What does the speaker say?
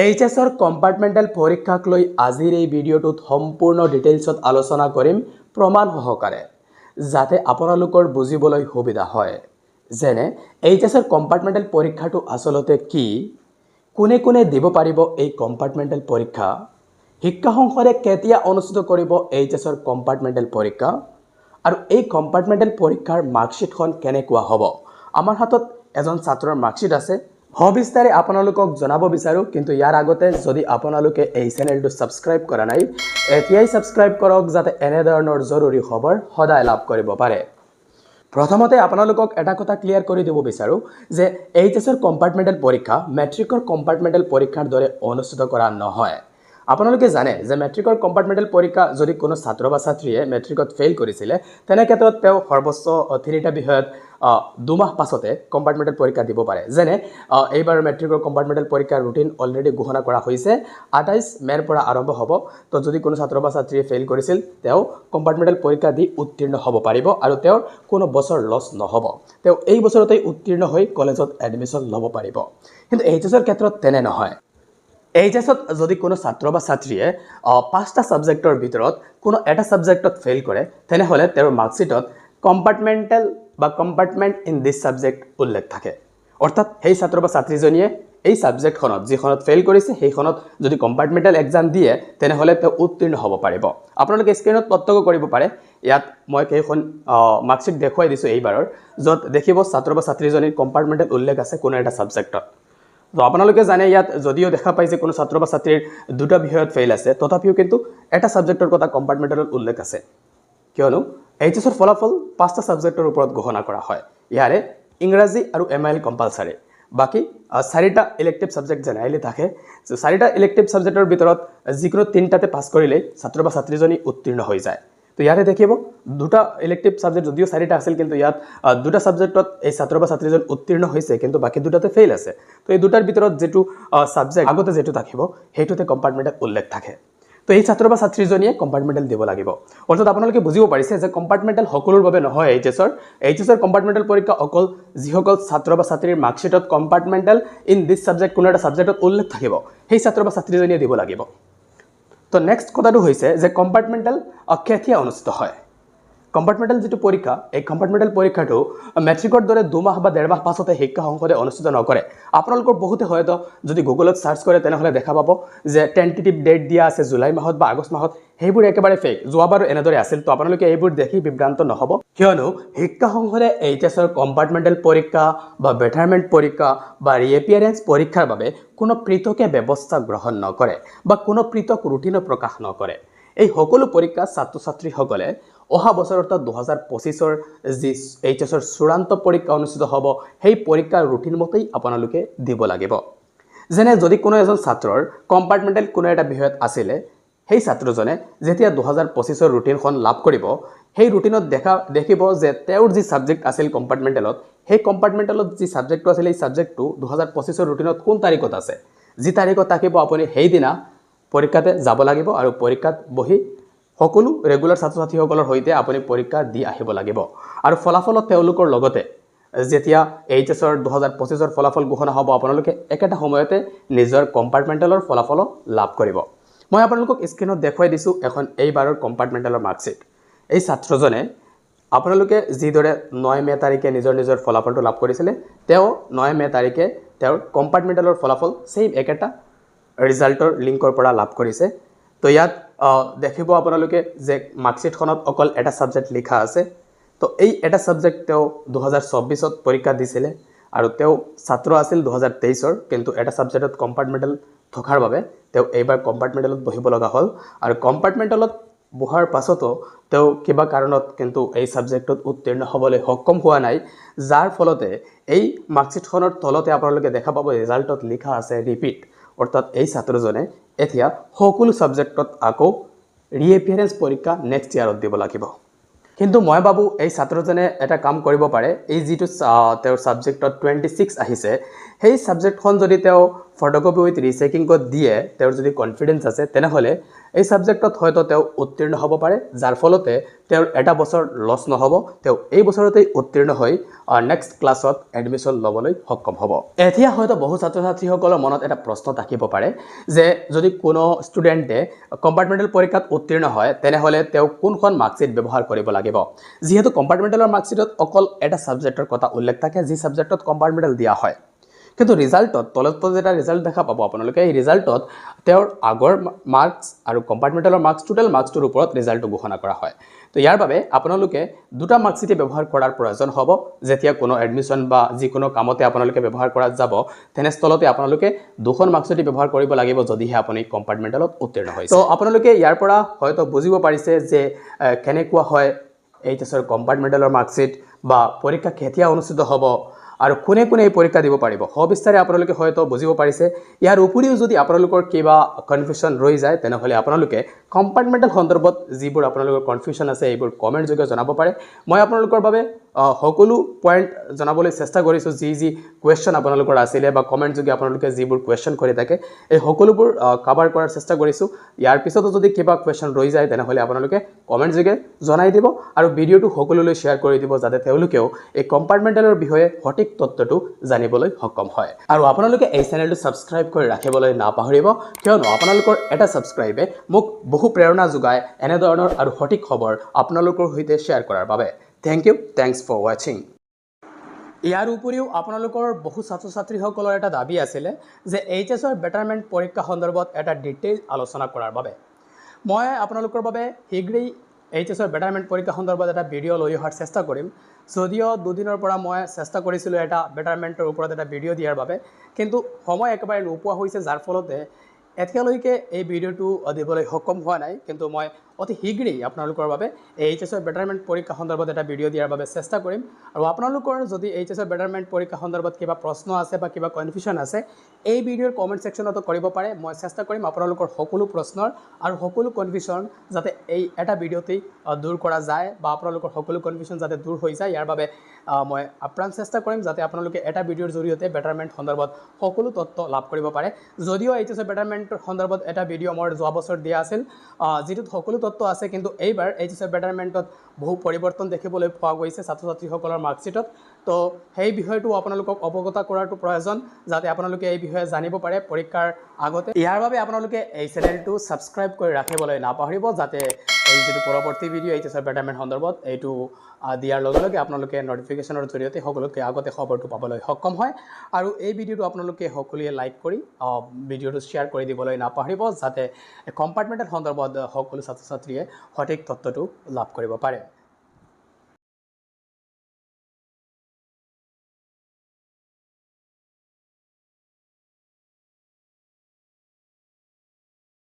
H এছৰ compartmental পৰীক্ষাক লৈ আজিৰ এই ভিডিঅ'টোত সম্পূৰ্ণ ডিটেইলছত আলোচনা কৰিম প্ৰমাণ সহকাৰে, যাতে আপোনালোকৰ বুজিবলৈ সুবিধা হয়। যেনে এইচ এছৰ কম্পাৰ্টমেণ্টেল পৰীক্ষাটো আচলতে কি? কোনে কোনে দিব পাৰিব এই কম্পাৰ্টমেণ্টেল পৰীক্ষা? শিক্ষা সংসদে কেতিয়া অনুষ্ঠিত কৰিব এইচ এছৰ কম্পাৰ্টমেণ্টেল পৰীক্ষা? আৰু এই কম্পাৰ্টমেণ্টেল পৰীক্ষাৰ মাৰ্কশ্বিটখন কেনেকুৱা হ'ব? আমাৰ হাতত এজন ছাত্ৰৰ মাৰ্কশ্বিট আছে সবিস্তাৰে আপোনালোকক জনাব বিচাৰোঁ, কিন্তু ইয়াৰ আগতে যদি আপোনালোকে এই চেনেলটো ছাবস্ক্ৰাইব কৰা নাই, এতিয়াই ছাবস্ক্ৰাইব কৰক যাতে এনেধৰণৰ জৰুৰী খবৰ সদায় লাভ কৰিব পাৰে। প্ৰথমতে আপোনালোকক এটা কথা ক্লিয়াৰ কৰি দিব বিচাৰোঁ, যে এইচ এছৰ কম্পাৰ্টমেণ্টেল পৰীক্ষা মেট্ৰিকৰ কম্পাৰ্টমেণ্টেল পৰীক্ষাৰ দৰে অনুষ্ঠিত কৰা নহয়। আপোনালোকে জানে যে মেট্ৰিকৰ কম্পাৰ্টমেণ্টেল পৰীক্ষা যদি কোনো ছাত্ৰ বা ছাত্ৰীয়ে মেট্ৰিকত ফেইল কৰিছিলে তেনে ক্ষেত্ৰত তেওঁ সৰ্বোচ্চ তিনিটা বিষয়ত দুমাহ পাছতে কম্পাৰ্টমেণ্টেল পৰীক্ষা দিব পাৰে। যেনে এইবাৰ মেট্ৰিকৰ কম্পাৰ্টমেণ্টেল পৰীক্ষাৰ ৰুটিন অলৰেডি ঘোষণা কৰা হৈছে আঠাইছ মে'ৰ পৰা আৰম্ভ হ'ব তো যদি কোনো ছাত্ৰ বা ছাত্ৰীয়ে ফেইল কৰিছিল তেওঁ কম্পাৰ্টমেণ্টেল পৰীক্ষা দি উত্তীৰ্ণ হ'ব পাৰিব আৰু তেওঁৰ কোনো বছৰ লছ নহ'ব। তেওঁ এই বছৰতেই উত্তীৰ্ণ হৈ কলেজত এডমিশ্যন ল'ব পাৰিব। কিন্তু এইচ এছৰ ক্ষেত্ৰত তেনে নহয়। এইচ এছত যদি কোনো ছাত্ৰ বা ছাত্ৰীয়ে পাঁচটা ছাবজেক্টৰ ভিতৰত কোনো এটা ছাবজেক্টত ফেইল কৰে, তেনেহ'লে তেওঁৰ মাৰ্কশ্বিটত কম্পাৰ্টমেণ্টেল বা কম্পাৰ্টমেণ্ট ইন দিছ ছাবজেক্ট উল্লেখ থাকে। অৰ্থাৎ সেই ছাত্ৰ বা ছাত্ৰীজনীয়ে এই ছাবজেক্টখনত যিখনত ফেইল কৰিছে, সেইখনত যদি কম্পাৰ্টমেণ্টেল এক্সাম দিয়ে, তেনেহ'লে তেওঁ উত্তীৰ্ণ হ'ব পাৰিব। আপোনালোকে স্ক্ৰীণত প্ৰত্যক্ষ কৰিব পাৰে। ইয়াত মই কেইখন মাৰ্কশ্বিট দেখুৱাই দিছোঁ এইবাৰৰ, য'ত দেখিব ছাত্ৰ বা ছাত্ৰীজনীৰ কম্পাৰ্টমেণ্টেল উল্লেখ আছে কোনো এটা ছাবজেক্টত তো আপোনালোকে জানে ইয়াত যদিও দেখা যে কোনো ছাত্ৰ বা ছাত্ৰীৰ দুটা বিষয়ত ফেইল আছে, তথাপিও কিন্তু এটা ছাবজেক্টৰ কথা কম্পাৰ্টমেণ্টেলত উল্লেখ আছে। কিয়নো এইচ এছৰ ফলাফল পাঁচটা ছাবজেক্টৰ ওপৰত ঘোষণা কৰা হয়। ইয়াৰে ইংৰাজী আৰু এম আই এল কম্পালচাৰী বাকী চাৰিটা ইলেক্টিভ ছাবজেক্ট জেনেৰেলি থাকে। চাৰিটা ইলেক্টিভ ছাবজেক্টৰ ভিতৰত যিকোনো তিনিটাতে পাছ কৰিলেই ছাত্ৰ বা ছাত্ৰীজনী উত্তীৰ্ণ হৈ যায়। তো ইয়াতে দেখিব দুটা ইলেক্টিভ ছাবজেক্ট যদিও চাৰিটা আছিল কিন্তু ইয়াত দুটা ছাবজেক্টত এই ছাত্ৰ বা ছাত্ৰীজন উত্তীৰ্ণ হৈছে কিন্তু বাকী দুটাতে ফেইল আছে। তো এই দুটাৰ ভিতৰত যিটো ছাবজেক্ট আগতে যিটো থাকিব সেইটোতে কম্পাৰ্টমেণ্টেল উল্লেখ থাকে। তো এই ছাত্ৰ বা ছাত্ৰীজনীয়ে কম্পাৰ্টমেণ্টেল দিব লাগিব। অৰ্থাৎ আপোনালোকে বুজিব পাৰিছে যে কম্পাৰ্টমেণ্টেল সকলোৰ বাবে নহয় এইচ এছৰ এইচ এছৰ কম্পাৰ্টমেণ্টেল পৰীক্ষা অকল যিসকল ছাত্ৰ বা ছাত্ৰীৰ মাৰ্কশ্বিটত কম্পাৰ্টমেণ্টেল ইন দিছ ছাবজেক্ট কোনো এটা ছাবজেক্টত উল্লেখ থাকিব। সেই ছাত্ৰ বা ছাত্ৰীজনীয়ে দিব লাগিব। তো নেক্সট কথাটো হৈছে যে কম্পাৰ্টমেণ্টেল কেতিয়া অনুষ্ঠিত হয়। কম্পাৰ্টমেণ্টেল যিটো পৰীক্ষা, এই কম্পাৰ্টমেণ্টেল পৰীক্ষাটো মেট্ৰিকৰ দৰে দুমাহ বা ডেৰমাহ পাছতে শিক্ষা সংসদে অনুষ্ঠিত নকৰে। আপোনালোকৰ বহুতে হয়তো যদি গুগলত চাৰ্চ কৰে, তেনেহ'লে দেখা পাব যে টেণ্টেটিভ ডেট দিয়া আছে জুলাই মাহত বা আগষ্ট মাহত। সেইবোৰ একেবাৰে ফেক যোৱাবাৰো এনেদৰে আছিল, তো আপোনালোকে এইবোৰ দেখি বিভ্ৰান্ত নহ'ব। কিয়নো, শিক্ষা সংসদে এইচ এছৰ কম্পাৰ্টমেণ্টেল পৰীক্ষা বা বেটাৰমেণ্ট পৰীক্ষা বা ৰিএপিয়াৰেঞ্চ পৰীক্ষাৰ বাবে কোনো পৃথকে ব্যৱস্থা গ্ৰহণ নকৰে বা কোনো পৃথক ৰুটিনো প্ৰকাশ নকৰে। এই সকলো পৰীক্ষা ছাত্ৰ ছাত্ৰীসকলে অহা বছৰ অৰ্থাৎ দুহেজাৰ পঁচিছৰ যি এইচ এছৰ চূড়ান্ত পৰীক্ষা অনুষ্ঠিত হ'ব, সেই পৰীক্ষাৰ ৰুটিন মতেই আপোনালোকে দিব লাগিব। যেনে, যদি কোনো এজন ছাত্ৰৰ কম্পাৰ্টমেণ্টেল কোনো এটা বিষয়ত আছিলে সেই ছাত্ৰজনে যেতিয়া দুহেজাৰ পঁচিছৰ ৰুটিনখন লাভ কৰিব, সেই ৰুটিনত দেখা, দেখিব যে তেওঁৰ যি ছাবজেক্ট আছিল কম্পাৰ্টমেণ্টেলত সেই কম্পাৰ্টমেণ্টেলত যি ছাবজেক্টটো আছিল সেই ছাবজেক্টটো দুহেজাৰ পঁচিছৰ ৰুটিনত কোন তাৰিখত আছে? যি তাৰিখত থাকিব আপুনি সেইদিনা পৰীক্ষাতে যাব লাগিব আৰু পৰীক্ষাত বহি সকলো ৰেগুলাৰ ছাত্ৰ ছাত্ৰীসকলৰ সৈতে আপুনি পৰীক্ষা দি আহিব লাগিব। আৰু ফলাফলত তেওঁলোকৰ লগতে যেতিয়া এইচ এছৰ দুহেজাৰ পঁচিছৰ ফলাফল ঘোষণা হ'ব, আপোনালোকে একেটা সময়তে নিজৰ কম্পাৰ্টমেণ্টেলৰ ফলাফলো লাভ কৰিব। মই আপোনালোকক স্ক্ৰীণত দেখুৱাই দিছোঁ এখন এইবাৰৰ কম্পাৰ্টমেণ্টেলৰ মাৰ্কশ্বিট এই ছাত্ৰজনে আপোনালোকে যিদৰে নয় মে' তাৰিখে নিজৰ নিজৰ ফলাফলটো লাভ কৰিছিলে, তেওঁ নয় মে' তাৰিখে তেওঁৰ কম্পাৰ্টমেণ্টেলৰ ফলাফল ছেইম একেটা ৰিজাল্টৰ লিংকৰ পৰা লাভ কৰিছে। তো ইয়াত দেখিব আপোনালোকে যে মাৰ্কশ্বিটখনত অকল এটা ছাবজেক্ট লিখা আছে। তো এই এটা ছাবজেক্ট তেওঁ দুহেজাৰ চৌব্বিছত পৰীক্ষা দিছিলে আৰু তেওঁ ছাত্ৰ আছিল দুহেজাৰ তেইছৰ কিন্তু এটা ছাবজেক্টত কম্পাৰ্টমেণ্টেল থকাৰ বাবে তেওঁ এইবাৰ কম্পাৰ্টমেণ্টেলত বহিব লগা হ'ল। আৰু কম্পাৰ্টমেণ্টেলত বহাৰ পাছতো তেওঁ কিবা কাৰণত কিন্তু এই ছাবজেক্টত উত্তীৰ্ণ হ'বলৈ সক্ষম হোৱা নাই। যাৰ ফলতে এই মাৰ্কশ্বিটখনৰ তলতে আপোনালোকে দেখা পাব ৰিজাল্টত লিখা আছে ৰিপিট। অৰ্থাৎ এই ছাত্ৰজনে এতিয়া সকলো ছাবজেক্টত আকৌ ৰিএপিয়াৰেঞ্চ পৰীক্ষা নেক্সট ইয়াৰত দিব লাগিব। কিন্তু মই ভাবোঁ এই ছাত্ৰজনে এটা কাম কৰিব পাৰে। এই যিটো তেওঁৰ ছাবজেক্টত টুৱেণ্টি ছিক্স আহিছে সেই ছাবজেক্টখন যদি তেওঁ ফটোকপি উইথ ৰিচেকিং কোড দিয়ে তেওঁৰ যদি কনফিডেঞ্চ আছে তেনেহ'লে এই ছাবজেক্টত হয়তো তেওঁ উত্তীৰ্ণ হ'ব পাৰে, যাৰ ফলতে তেওঁৰ এটা বছৰ লছ নহ'ব, তেওঁ এই বছৰতেই উত্তীৰ্ণ হৈ নেক্সট ক্লাছত এডমিশ্যন ল'বলৈ সক্ষম হ'ব। এতিয়া হয়তো বহু ছাত্ৰ ছাত্ৰীসকলৰ মনত এটা প্ৰশ্ন থাকিব পাৰে, যে যদি কোনো ষ্টুডেণ্টে কম্পাৰ্টমেণ্টেল পৰীক্ষাত উত্তীৰ্ণ হয়, তেনেহ'লে তেওঁ কোনখন মাৰ্কশ্বিট ব্যৱহাৰ কৰিব লাগিব? যিহেতু কম্পাৰ্টমেণ্টেলৰ মাৰ্কশ্বিটত অকল এটা ছাবজেক্টৰ কথা উল্লেখ থাকে, যি ছাবজেক্টত কম্পাৰ্টমেণ্টেল দিয়া হয়। কিন্তু ৰিজাল্টত, তলত তলত এটা ৰিজাল্ট দেখা পাব আপোনালোকে, এই ৰিজাল্টত তেওঁৰ আগৰ মাৰ্কছ আৰু কম্পাৰ্টমেণ্টেলৰ মাৰ্কছ টোটেল মাৰ্কছটোৰ ওপৰত ৰিজাল্টটো ঘোষণা কৰা হয়। তো ইয়াৰ বাবে আপোনালোকে দুটা মাৰ্কশ্বিটেই ব্যৱহাৰ কৰাৰ প্ৰয়োজন হ'ব। যেতিয়া কোনো এডমিশ্যন বা যিকোনো কামতে আপোনালোকে ব্যৱহাৰ কৰাত যাব তেনেস্থলতে আপোনালোকে দুখন মাৰ্কশ্বিটেই ব্যৱহাৰ কৰিব লাগিব যদিহে আপুনি কম্পাৰ্টমেণ্টেলত উত্তীৰ্ণ হৈছে। তো আপোনালোকে ইয়াৰ পৰা হয়তো বুজিব পাৰিছে যে কেনেকুৱা হয় এইচ এছৰ কম্পাৰ্টমেণ্টেলৰ মাৰ্কশ্বিট বা পৰীক্ষা কেতিয়া অনুষ্ঠিত হ'ব আৰু কোনে কোনে এই পৰীক্ষা দিব পাৰিব? সবিস্তাৰে আপোনালোকে হয়তো বুজিব পাৰিছে। ইয়াৰ উপৰিও যদি আপোনালোকৰ কিবা কনফিউশ্যন ৰৈ যায় তেনেহ'লে আপোনালোকে কম্পাৰ্টমেণ্টেল সন্দৰ্ভত যিবোৰ আপোনালোকৰ কনফিউশ্যন আছে এইবোৰ কমেণ্ট যোগে জনাব পাৰে। মই আপোনালোকৰ বাবে সকলো পইণ্ট জনাবলৈ চেষ্টা কৰিছোঁ যি যি কুৱেশ্যন আপোনালোকৰ আছিলে বা কমেণ্ট যোগে আপোনালোকে যিবোৰ কুৱেশ্যন কৰি থাকে এই সকলোবোৰ কাভাৰ কৰাৰ চেষ্টা কৰিছোঁ। ইয়াৰ পিছতো যদি কিবা কুৱেশ্যন ৰৈ যায় তেনেহ'লে আপোনালোকে কমেণ্ট যোগে জনাই দিব আৰু ভিডিঅ'টো সকলোলৈ শ্বেয়াৰ কৰি দিব যাতে তেওঁলোকেও এই কম্পাৰ্টমেণ্টেলৰ বিষয়ে সঠিক তথ্যটো জানিবলৈ সক্ষম হয়। আৰু আপোনালোকে এই চেনেলটো ছাবস্ক্ৰাইব কৰি ৰাখিবলৈ নাপাহৰিব কিয়নো আপোনালোকৰ এটা ছাবস্ক্ৰাইবে মোক বহু প্ৰেৰণা যোগায় এনেধৰণৰ আৰু সঠিক খবৰ আপোনালোকৰ সৈতে শ্বেয়াৰ কৰাৰ বাবে। থেংক ইউ থেংকছ ফৰ ৱাচিং ইয়াৰ উপৰিও আপোনালোকৰ বহু ছাত্ৰ ছাত্ৰীসকলৰ এটা দাবী আছিলে যে এইচ এছৰ বেটাৰমেণ্ট পৰীক্ষা সন্দৰ্ভত এটা ডিটেইল আলোচনা কৰাৰ বাবে। মই আপোনালোকৰ বাবে শীঘ্ৰেই এইচ এছৰ বেটাৰমেণ্ট পৰীক্ষা সন্দৰ্ভত এটা ভিডিঅ' লৈ অহাৰ চেষ্টা কৰিম। যদিও দুদিনৰ পৰা মই চেষ্টা কৰিছিলোঁ এটা বেটাৰমেণ্টৰ ওপৰত এটা ভিডিঅ' দিয়াৰ বাবে কিন্তু সময় একেবাৰে নোপোৱা হৈছে যাৰ ফলতে এতিয়ালৈকে এই ভিডিঅ'টো দিবলৈ সক্ষম হোৱা নাই কিন্তু মই অতি শীঘ্ৰেই আপোনালোকৰ বাবে এইচ এছৰ বেটাৰমেণ্ট পৰীক্ষা সন্দৰ্ভত এটা ভিডিঅ' দিয়াৰ বাবে চেষ্টা কৰিম। আৰু আপোনালোকৰ যদি এইচ এছৰ বেটাৰমেণ্ট পৰীক্ষা সন্দৰ্ভত কিবা প্ৰশ্ন আছে বা কিবা কনফিউশ্যন আছে এই ভিডিঅ'ৰ কমেণ্ট ছেকশ্যনতো কৰিব পাৰে। মই চেষ্টা কৰিম আপোনালোকৰ সকলো প্ৰশ্নৰ আৰু সকলো কনফিউশ্যন যাতে এই এটা ভিডিঅ'তেই দূৰ কৰা যায় বা আপোনালোকৰ সকলো কনফিউশ্যন যাতে দূৰ হৈ যায়। ইয়াৰ বাবে মই আপ্ৰাণ চেষ্টা কৰিম যাতে আপোনালোকে এটা ভিডিঅ'ৰ জৰিয়তে বেটাৰমেণ্ট সন্দৰ্ভত সকলো তথ্য লাভ কৰিব পাৰে। যদিও এইচ এছৰ বেটাৰমেণ্টৰ সন্দৰ্ভত এটা ভিডিঅ' মোৰ যোৱা বছৰ দিয়া আছিল যিটোত সকলো তথ্য আছে কিন্তু এইবাৰ এইচ এছৰ বেটাৰমেণ্টত বহু পৰিৱৰ্তন দেখিবলৈ পোৱা গৈছে ছাত্ৰ ছাত্ৰীসকলৰ মাৰ্কশ্বিটত। তো সেই বিষয়টো আপোনালোকক অৱগত কৰাটো প্ৰয়োজন যাতে আপোনালোকে এই বিষয়ে জানিব পাৰে পৰীক্ষাৰ আগতে। ইয়াৰ বাবে আপোনালোকে এই চেনেলটো ছাবস্ক্ৰাইব কৰি ৰাখিবলৈ নাপাহৰিব যাতে এই যিটো পৰৱৰ্তী ভিডিঅ' এইচ এছৰ বেটাৰমেণ্ট সন্দৰ্ভত এইটো দিয়াৰ লগে লগে আপোনালোকে নটিফিকেশ্যনৰ জৰিয়তে সকলোতকৈ আগতে খবৰটো পাবলৈ সক্ষম হয়। আৰু এই ভিডিঅ'টো আপোনালোকে সকলোৱে লাইক কৰি ভিডিঅ'টো শ্বেয়াৰ কৰি দিবলৈ নাপাহৰিব যাতে কম্পাৰ্টমেণ্টেল সন্দৰ্ভত সকলো ছাত্ৰ ছাত্ৰীয়ে সঠিক তথ্যটো লাভ কৰিব পাৰে।